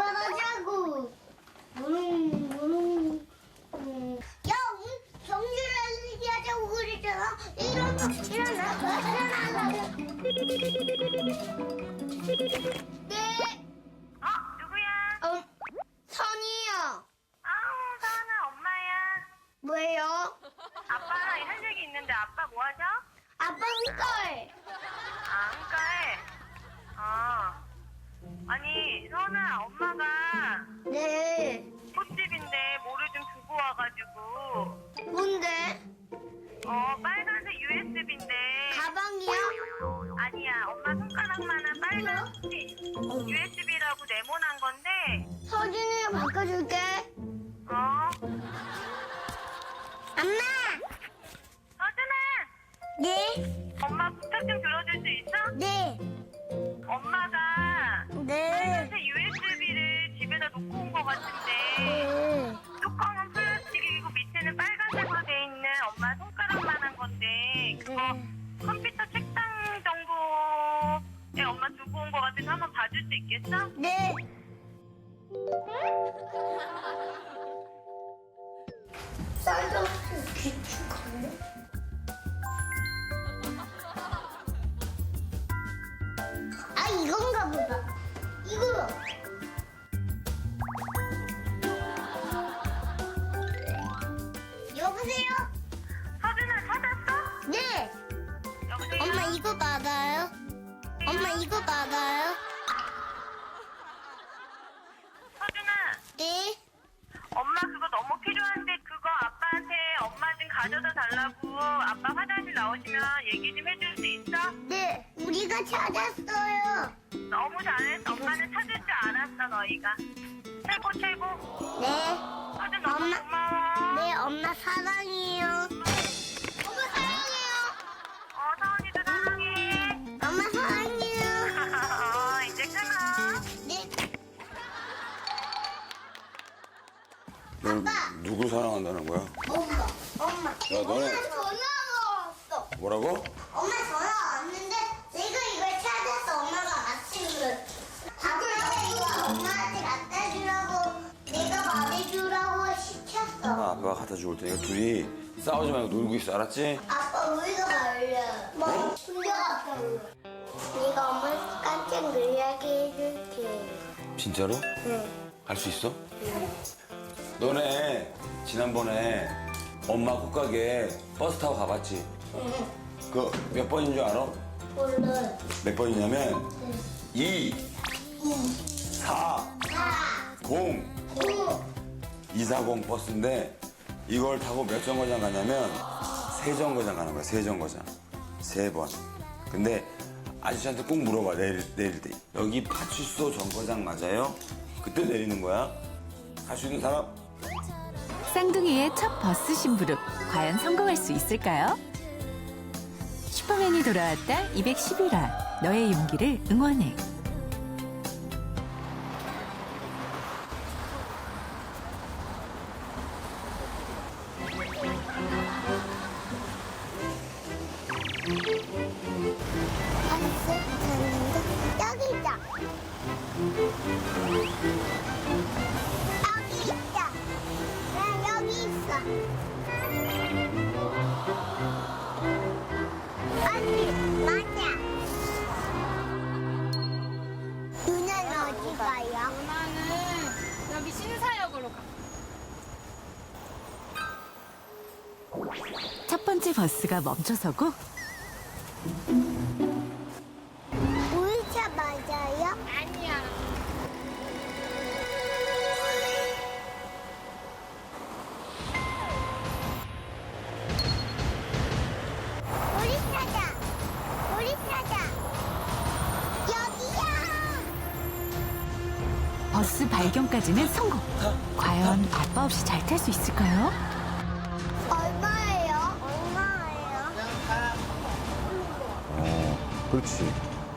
그만하자고. 무릉 무릉. 음. 야, 우리 경주를 얘기하자고 그랬잖아. 일어나, 일어나, 일어나. 네, 어? 누구야? 어, 선이요. 아우, 서은아, 엄마야. 뭐예요? 아빠랑 할 얘기 있는데 아빠 뭐 하죠? 아빠 걸. 아, 안가에. 어. 아니, 서은아, 엄마가 네. 꽃집인데 뭐를 좀 두고 와가지고. 뭔데? 어, 빨간색 USB인데. 가방이요? 아니야, 엄마 손가락만한 빨간색 USB라고 네모난 건데. 서준이가 바꿔줄게. 어? 엄마. 서준아! 네. 엄마 부탁 좀 들어줄 수 있어? 네. 엄마가 같은데 네. 뚜껑은 플라스틱이고 밑에는 빨간색으로 돼 있는 엄마 손가락만한 건데 그거 컴퓨터 책상 정도에 엄마 두고 온것 같아서 한번 봐줄 수 있겠어? 네. 쌀국수 기축하네. 엄마 이거 맞아요? 서준아 네. 엄마 그거 너무 필요한데 그거 아빠한테 엄마 좀 가져다 달라고 아빠 화장실 나오시면 얘기 좀 해줄 수 있어? 네. 우리가 찾았어요. 너무 잘했어. 엄마는 찾을 줄 알았어, 너희가. 최고, 최고. 네. 서준 너무 엄마. 고마워. 네, 엄마 사랑해요. 넌 아빠. 누구 사랑한다는 거야? 엄마. 엄마. 야, 너네- 엄마 전화가 왔어. 뭐라고? 엄마 전화 왔는데 내가 이걸 찾아서 엄마가 아침을 아빠가 이거 엄마한테 갖다 주라고 내가 말해주라고 시켰어. 아, 아빠가 갖다 줄 테니까 둘이 싸우지 말고 놀고 있어, 알았지? 아빠 우리가 말려. 뭐? 혼자 갔다 올래. 내가 엄마를 깜짝 놀라게 해줄게. 진짜로? 응. 할 수 있어? 너네 지난번에 엄마 꽃가게 버스 타고 가봤지? 응. 그몇 번인 줄 알아? 몰라. 몇 번이냐면 2, 4, 4, 0, 9, 240 버스인데 이걸 타고 몇 정거장 가냐면 세 정거장 가는 거야 세 정거장 세 번 근데 아저씨한테 꼭 물어봐 내릴, 내릴 때 여기 파출소 정거장 맞아요? 그때 내리는 거야 할 수 있는 사람? 쌍둥이의 첫 버스 심부름 과연 성공할 수 있을까요? 슈퍼맨이 돌아왔다 211화 너의 용기를 응원해 첫 번째 버스가 멈춰서고 우리 차 맞아요? 아니야. 우리 차다. 우리 차다. 여기야. 버스 발견까지는 성공 과연 아빠 없이 잘 탈 수 있을까요? 그렇지.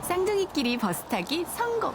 쌍둥이끼리 버스 타기 성공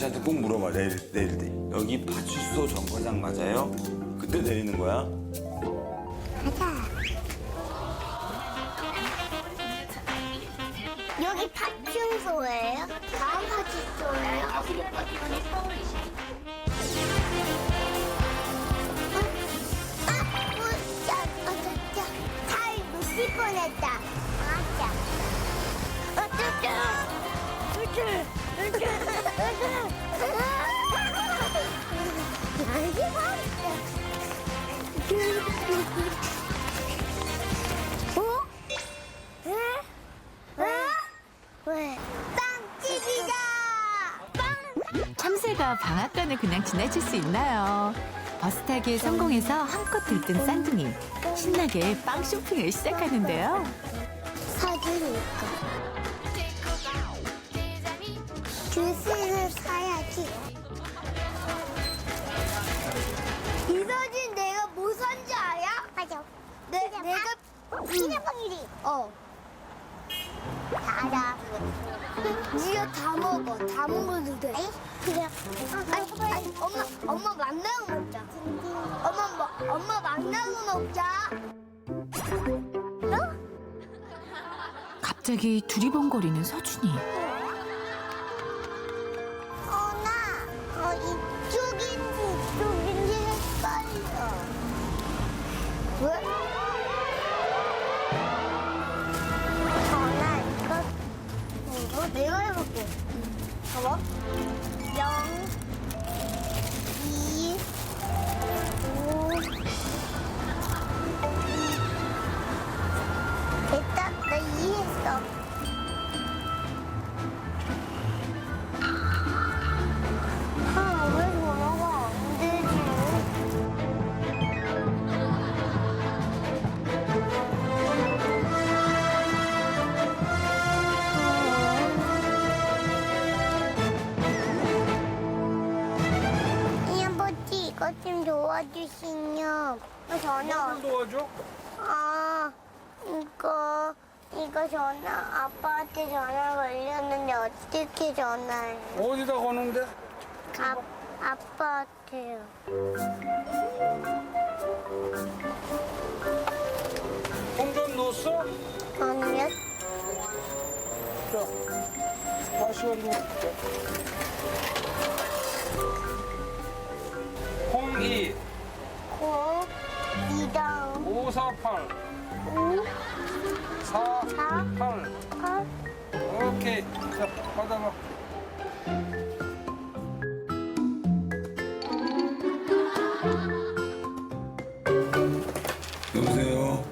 아저씨한테 꼭 물어봐 내릴, 내릴 때 여기 파출소 정거장 맞아요? 그때 내리는 거야? 여기 파충소예요? 다음 파충소예요? 아, 으쌰, 어쩌자. 잘 놓칠 뻔했다. 아짜. 어쩌자. 아이고, 빵집이다! 빵! 참새가 방앗간을 그냥 지나칠 수 있나요? 버스 타기에 성공해서 한껏 들뜬 쌍둥이 신나게 빵 쇼핑을 시작하는데요. 사주니까. 주스를 사야지. 이서진 내가 뭐 산지 알아? 맞아. 내, 내가 피자빵이리. 어. 알아. 니가 다 먹어. 다 먹어도 돼. 그래. 아니, 아니, 엄마, 엄마 만나고 먹자. 엄마, 뭐, 엄마 만나고 먹자. 어? 갑자기 두리번거리는 서준이. 내가 해볼게. 봐봐. 0, 도와주시요 저는 뭐 도와줘? 아 이거 이거 전화 아빠한테 전화 걸렸는데 어떻게 전화해? 어디다 거는데? 아 아빠한테요. 동전 넣었어? 아니요. 자, 다시 한번 볼게. 홍이. 4, 8. 5, 4, 4 8. 8. 오케이. 자, 받아봐. 여보세요?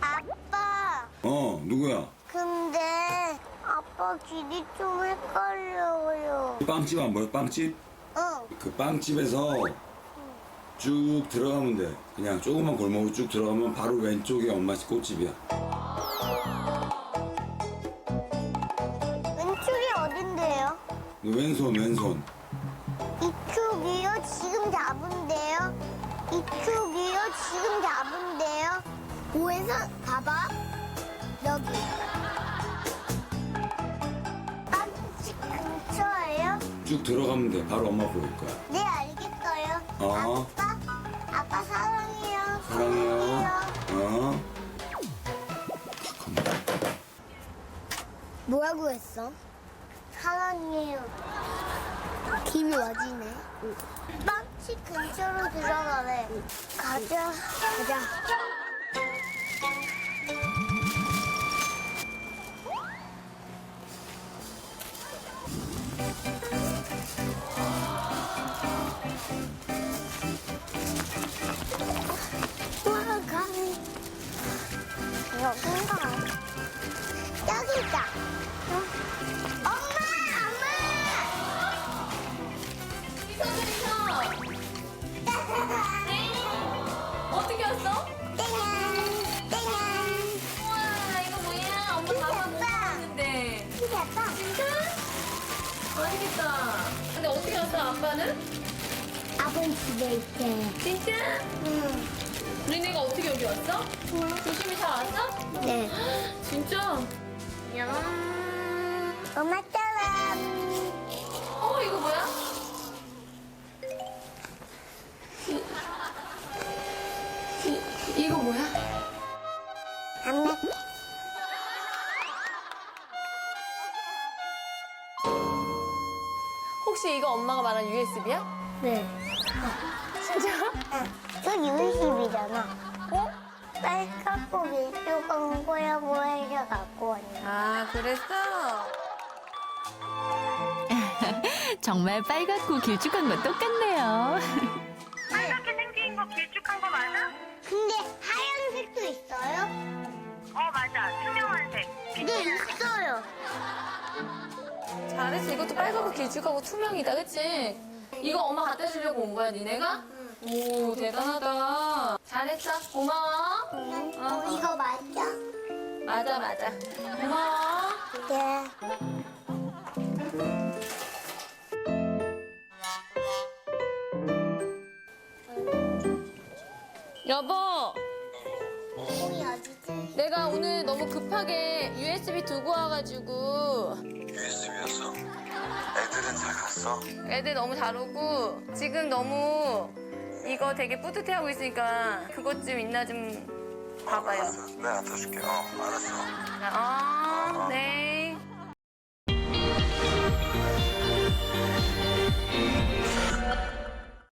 아빠, 어, 누구야? 근데 아빠 길이 좀 헷갈려요. 빵집 안 보여? 빵집? 그 빵집에서 쭉 들어가면 돼. 그냥 조그만 골목으로 쭉 들어가면 바로 왼쪽에 엄마 집 꽃집이야. 왼쪽이 어딘데요? 왼손 왼손. 이쪽이요? 지금 잡은데요? 이쪽이요? 지금 잡은데요? 오에서 봐봐. 여기. 빵집 근처예요? 쭉 들어가면 돼. 바로 엄마 보일 거야. 네, 알겠어요. 어. 아빠 사랑해요. 어? 뭐라고 했어? 사랑해요. 김이 와지네. 빵집 근처로 들어가래. 가자. 가자. 좋겠다. 근데 어떻게 왔어, 아빠는? 아버지 집에 있대. 진짜? 응. 니네가 어떻게 여기 왔어? 조심히 잘 왔어? 네. 진짜? 엄마 따라. 어, 이거 뭐야? 이, 이거 뭐야? 혹시 이거 엄마가 말한 USB야? 네. 진짜? 저 유식이잖아. 어? 빨갛고 밀조간 거라고 해서 갖고 왔네. 아, 그랬어? 정말 빨갛고 길쭉한 건 똑같네요. 이것도 빨갛고 길쭉하고 투명이다, 그치? 이거 엄마 갖다 주려고 온 거야, 니네가? 오, 대단하다. 잘했어. 고마워. 어, 이거 맞죠? 맞아, 맞아. 고마워. 네. 여보, 내가 오늘 너무 급하게 USB 두고 와가지고 USB였어. 애들은 잘 갔어? 애들 너무 잘 오고 지금 너무 이거 되게 뿌듯해하고 있으니까 그것 좀 있나 좀 봐봐요. 내가 갖다 줄게. 어, 알았어. 아, 네.